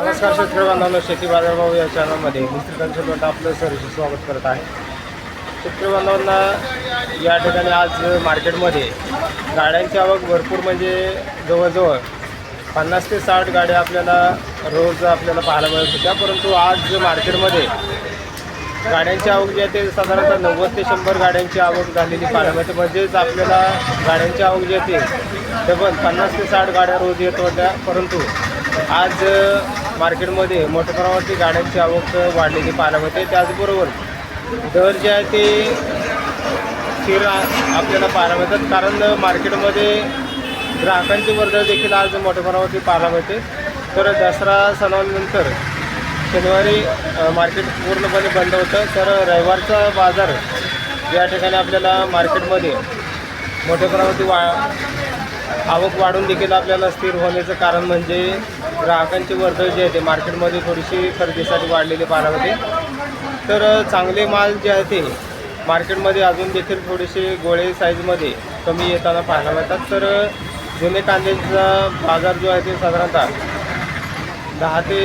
नमस्कार शेतकरी बांधवांनो शेती बाजारभाव या चॅनलमध्ये मिस्टर कन्सल्टंट आपलं सहर्ष स्वागत करत आहे. शेतकरी बांधवांना या ठिकाणी आज मार्केटमध्ये गाड्यांची आवक भरपूर म्हणजे जवळजवळ पन्नास ते साठ गाड्या आपल्याला रोज आपल्याला पाहायला मिळत होत्या. परंतु आज मार्केटमध्ये गाड्यांची आवक जी आहे ते साधारणतः नव्वद ते शंभर गाड्यांची आवक झालेली पाहायला मिळते. म्हणजेच आपल्याला गाड्यांची आवक जी आहे ते डबल पन्नास ते साठ गाड्या रोज येत होत्या. परंतु आज मार्केटमध्ये मोठ्या प्रमाणावरती गाड्यांची आवक वाढलेली पाहायला मिळते. त्याचबरोबर दर जे आहे ते स्थिर आपल्याला पाहायला मिळतात. कारण मार्केटमध्ये ग्राहकांची वर्दळ देखील आज मोठ्या प्रमाणावरती पाहायला मिळते. तर दसरा सणानंतर शनिवारी मार्केट पूर्णपणे बंद होतं. तर रविवारचा बाजार या ठिकाणी आपल्याला मार्केटमध्ये मोठ्या प्रमाणावरती वा आवक वाढून देखील आपल्याला स्थिर होण्याचं कारण म्हणजे ग्राहकांची वर्दळ जी आहे ते मार्केटमध्ये थोडीशी खरेदीसाठी वाढलेली पाहायला होते तर चांगले माल जे आहे ते मार्केटमध्ये अजून देखील थोडेसे गोळे साईजमध्ये कमी येताना पाहायला मिळतात. तर जुने कांद्याचा बाजार जो आहे ते साधारणतः दहा ते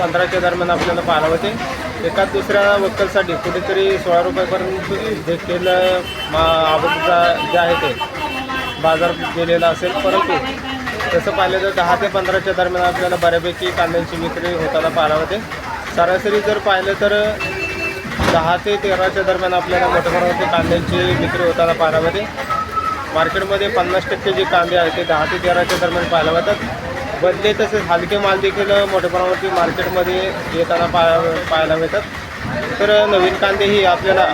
पंधराच्या दरम्यान आपल्याला पाहायला होते एका दुसऱ्या वक्कलसाठी कुठेतरी सोळा रुपयापर्यंत देखील मा आवकचा जे आहे ते बाजार गेलेला असेल परंतु तसं पाहिलं तर दहा ते पंधराच्या दरम्यान आपल्याला बऱ्यापैकी कांद्यांची विक्री होताना पाहायला होते सरासरी जर पाहिलं तर दहा ते तेराच्या दरम्यान आपल्याला मोठ्या प्रमाणावरती कांद्यांची विक्री होताना पाहायला होते मार्केटमध्ये पन्नास टक्के जे कांदे आहेत ते दहा ते तेराच्या दरम्यान पाहायला मिळतात. बदले तसेच हलके माल देखील मोठ्या प्रमाणावरती मार्केटमध्ये येताना पाहा पाहायला मिळतात. तर नवीन कांदेही आपल्याला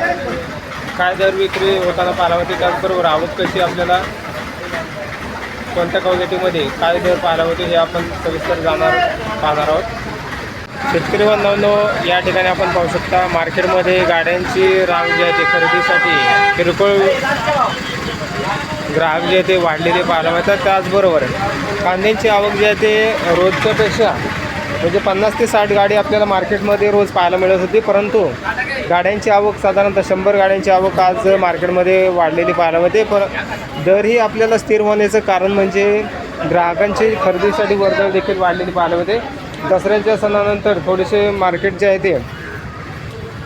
काय दर विक्री होताना पाहायला मिळते त्याचबरोबर आवक कशी आपल्याला कोणत्या क्वालिटीमध्ये काय दर पाहायला होते हे आपण सविस्तर जाणार पाहणार आहोत. शेतकरी बांधवांनो या ठिकाणी आपण पाहू शकता मार्केटमध्ये गाड्यांची रांग जी आहे ते खरेदीसाठी किरकोळ ग्राहक जे आहे ते वाढलेले पाहायला मिळतात. त्याचबरोबर कांद्यांची आवक जी आहे ते रोजच्यापेक्षा म्हणजे पन्नास ते साठ गाडी आपल्याला मार्केटमध्ये रोज पाहायला मिळत होती परंतु गाड्यांची आवक साधारणतः शंभर गाड्यांची आवक आज मार्केटमध्ये वाढलेली पाहायला मिळते. पर दरही आपल्याला स्थिर होण्याचं कारण म्हणजे ग्राहकांची खरेदीसाठी वर्दळ देखील वाढलेली पाहायला मिळते. दसऱ्याच्या सणानंतर थोडेसे मार्केट जे आहे ते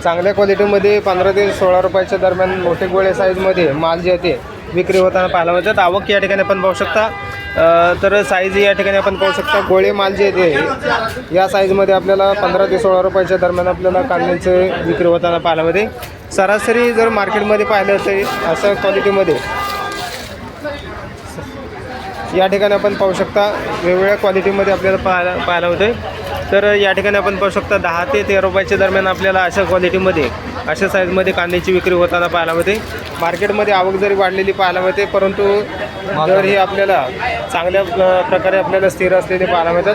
चांगल्या क्वालिटीमध्ये पंधरा ते सोळा रुपयाच्या दरम्यान मोठे गोळे साईजमध्ये माल जे आहे ते विक्री होताना पाहायला मिळतात. आवक या ठिकाणी आपण पाहू शकता. तर साईज या ठिकाणी आपण पाहू शकता. गोळे माल जे आहे या साईजमध्ये आपल्याला पंधरा ते सोळा रुपयाच्या दरम्यान आपल्याला कांद्यांचे विक्री होताना पाहायला मिळते. सरासरी जर मार्केटमध्ये पाहिलं तर असं क्वालिटीमध्ये या ठिकाणी आपण पाहू शकता वेगवेगळ्या क्वालिटीमध्ये आपल्याला पाहायला पाहायला होते तर या ठिकाणी आपण पाहू शकता दहा ते तेरा रुपयाच्या दरम्यान आपल्याला अशा क्वालिटीमध्ये अशा साईजमध्ये कांद्याची विक्री होताना पाहायला मिळते. मार्केटमध्ये आवक जरी वाढलेली पाहायला मिळते परंतु दर हे आपल्याला चांगल्या प्र- प्रकारे आपल्याला स्थिर असलेले पाहायला मिळतात.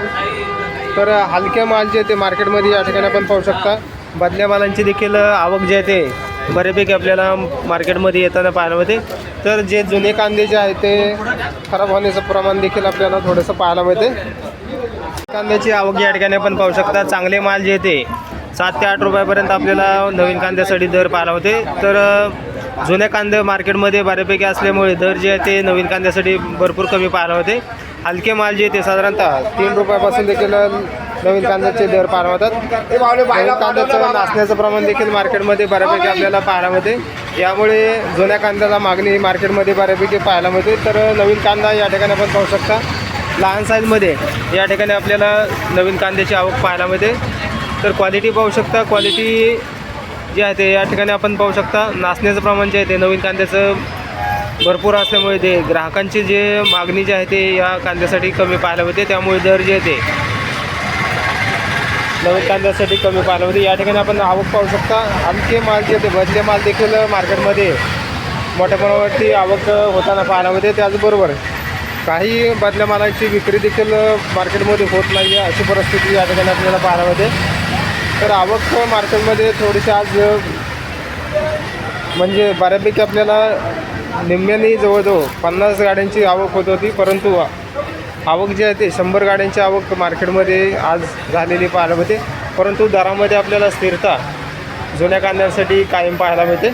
तर हलके माल जे ते मार्केटमध्ये या ठिकाणी आपण पाहू शकता. बदल्या मालांची देखील आवक जे आहे ते बऱ्यापैकी आपल्याला मार्केटमध्ये येताना पाहायला मिळते. तर जे जुने कांदे जे आहेत ते खराब होण्याचं प्रमाण देखील आपल्याला थोडंसं पाहायला मिळते. कांद्याची आवक या ठिकाणी आपण पाहू शकता. चांगले माल जे ते सात ते आठ रुपयापर्यंत आपल्याला नवीन कांद्यासाठी दर पाहायला होते. तर जुन्या कांदे मार्केटमध्ये बऱ्यापैकी असल्यामुळे दर जे आहे ते नवीन कांद्यासाठी भरपूर कमी पाहायला होते. हलके माल जे ते साधारणतः तीन रुपयापासून देखील नवीन कांद्याचे दर पाहायला होतात. नवीन कांद्याचं नाचण्याचं प्रमाण देखील मार्केटमध्ये बऱ्यापैकी आपल्याला पाहायला मिळते. यामुळे जुन्या कांद्याला मागणी मार्केटमध्ये बऱ्यापैकी पाहायला मिळते. तर नवीन कांदा या ठिकाणी आपण पाहू शकता. लहान साईजमध्ये या ठिकाणी आपल्याला नवीन कांद्याची आवक पाहायला मिळते. तर क्वालिटी पाहू शकता. क्वालिटी जी आहे ते या ठिकाणी आपण पाहू शकता. नाचण्याचं प्रमाण जे आहे ते नवीन कांद्याचं भरपूर असल्यामुळे ते ग्राहकांची जे मागणी जी आहे ते या कांद्यासाठी कमी पाहायला मिळते. त्यामुळे दर जे आहे ते नवीन कांद्यासाठी कमी पाहायला मिळते. या ठिकाणी आपण आवक पाहू शकता. आमचे माल जे ते बदले माल देखील मार्केटमध्ये मोठ्या प्रमाणावरती आवक होताना पाहायला मिळते. त्याचबरोबर काही बदल्या मालाची विक्री देखील मार्केटमध्ये होत नाही आहे अशी परिस्थिती या ठिकाणी आपल्याला पाहायला तर आवक मार्केटमध्ये थोडीशी आज म्हणजे बऱ्यापैकी आपल्याला निम्म्याने जवळजवळ पन्नास गाड्यांची आवक होत होती परंतु आवक जी आहे ते शंभर गाड्यांची आवक मार्केटमध्ये आज झालेली पाहायला मिळते. परंतु दरामध्ये आपल्याला स्थिरता जुन्या कांद्यांसाठी कायम पाहायला मिळते.